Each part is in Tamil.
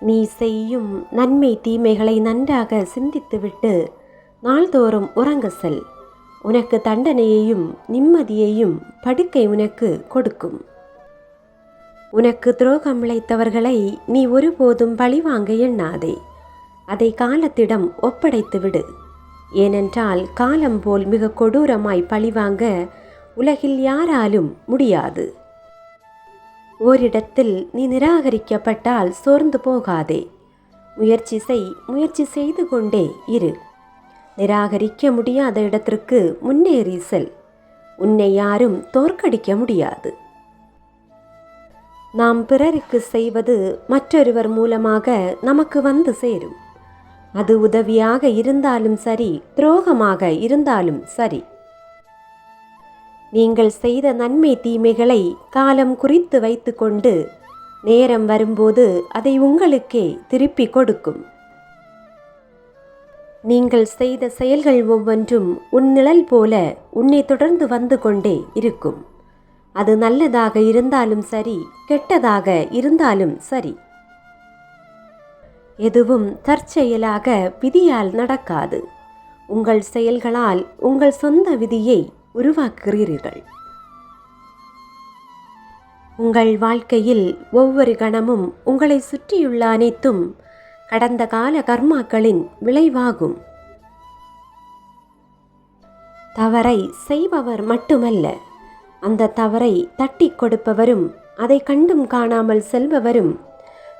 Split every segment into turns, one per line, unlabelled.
நீ செய்யும் நன்மை தீமைகளை நன்றாக சிந்தித்துவிட்டு நாள்தோறும் உறங்க செல். உனக்கு தண்டனையையும் நிம்மதியையும் படுக்கை உனக்கு கொடுக்கும். உனக்கு துரோகம் இழைத்தவர்களை நீ ஒருபோதும் பழிவாங்க எண்ணாதே. அதை காலத்திடம் ஒப்படைத்து விடு. ஏனென்றால் காலம் போல் மிக கொடூரமாய் பழிவாங்க உலகில் யாராலும் முடியாது. ஓரிடத்தில் நீ நிராகரிக்கப்பட்டால் சோர்ந்து போகாதே. முயற்சி செய் முயற்சி செய்து கொண்டே இரு. நிராகரிக்க முடியாத இடத்திற்கு முன்னேறி செல். உன்னை யாரும் தோற்கடிக்க முடியாது. நாம் பிறருக்கு செய்வது மற்றொருவர் மூலமாக நமக்கு வந்து சேரும். அது உதவியாக இருந்தாலும் சரி துரோகமாக இருந்தாலும் சரி. நீங்கள் செய்த நன்மை தீமைகளை காலம் குறித்து வைத்துக்கொண்டு நேரம் வரும்போது அதை உங்களுக்கே திருப்பி கொடுக்கும். நீங்கள் செய்த செயல்கள் ஒவ்வொன்றும் உன் நிழல் போல உன்னை தொடர்ந்து வந்து கொண்டே இருக்கும். அது நல்லதாக இருந்தாலும் சரி கெட்டதாக இருந்தாலும் சரி. எதுவும் தற்செயலாக விதியால் நடக்காது. உங்கள் செயல்களால் உங்கள் சொந்த விதியை உருவாக்குகிறீர்கள். உங்கள் வாழ்க்கையில் ஒவ்வொரு கணமும் உங்களை சுற்றியுள்ள அனைத்தும் கடந்த கால கர்மாக்களின் விளைவாகும். தவறை செய்பவர் மட்டுமல்ல அந்த தவறை தட்டி கொடுப்பவரும் அதை கண்டும் காணாமல் செல்பவரும்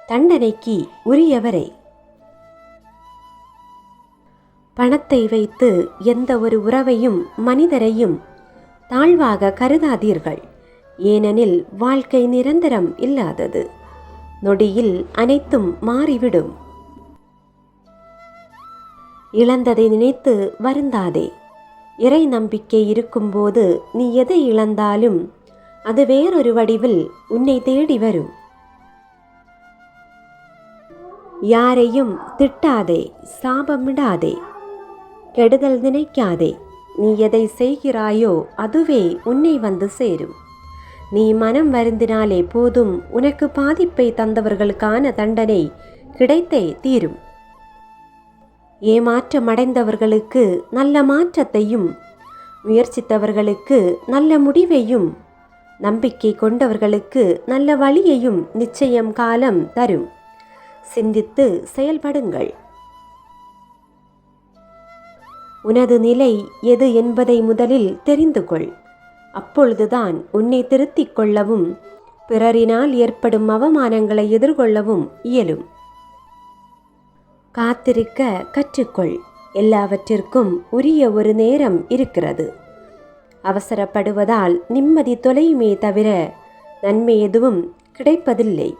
தண்டனைக்கு உரியவரே. பணத்தை வைத்து எந்த ஒரு உறவையும் மனிதரையும் தாழ்வாக கருதாதீர்கள். ஏனெனில் வாழ்க்கை நிரந்தரம் இல்லாதது. நொடியில் அனைத்தும் மாறிவிடும். இழந்ததை நினைத்து வருந்தாதே. இறை நம்பிக்கை இருக்கும்போது நீ எதை இழந்தாலும் அது வேறொரு வடிவில் உன்னை தேடி வரும். யாரையும் திட்டாதே சாபமிடாதே. கெடுதல் நினைக்காதே. நீ எதை செய்கிறாயோ அதுவே உன்னை வந்து சேரும். நீ மனம் வருந்தினாலே போதும் உனக்கு பாதிப்பை தந்தவர்களுக்கான தண்டனை கிடைத்தே தீரும். ஏமாற்றமடைந்தவர்களுக்கு நல்ல மாற்றத்தையும் முயற்சித்தவர்களுக்கு நல்ல முடிவையும் நம்பிக்கை கொண்டவர்களுக்கு நல்ல வழியையும் நிச்சயம் காலம் தரும். சிந்தித்து செயல்படுங்கள். உனது நிலை எது என்பதை முதலில் தெரிந்து கொள். அப்பொழுதுதான் உன்னை திருத்திக் கொள்ளவும் பிறரினால் ஏற்படும் அவமானங்களை எதிர்கொள்ளவும் இயலும். காத்திருக்க கற்றுக்கொள். எல்லாவற்றிற்கும் உரிய ஒரு நேரம் இருக்கிறது. அவசரப்படுவதால் நிம்மதி தொலையுமே தவிர நன்மை எதுவும் கிடைப்பதில்லை.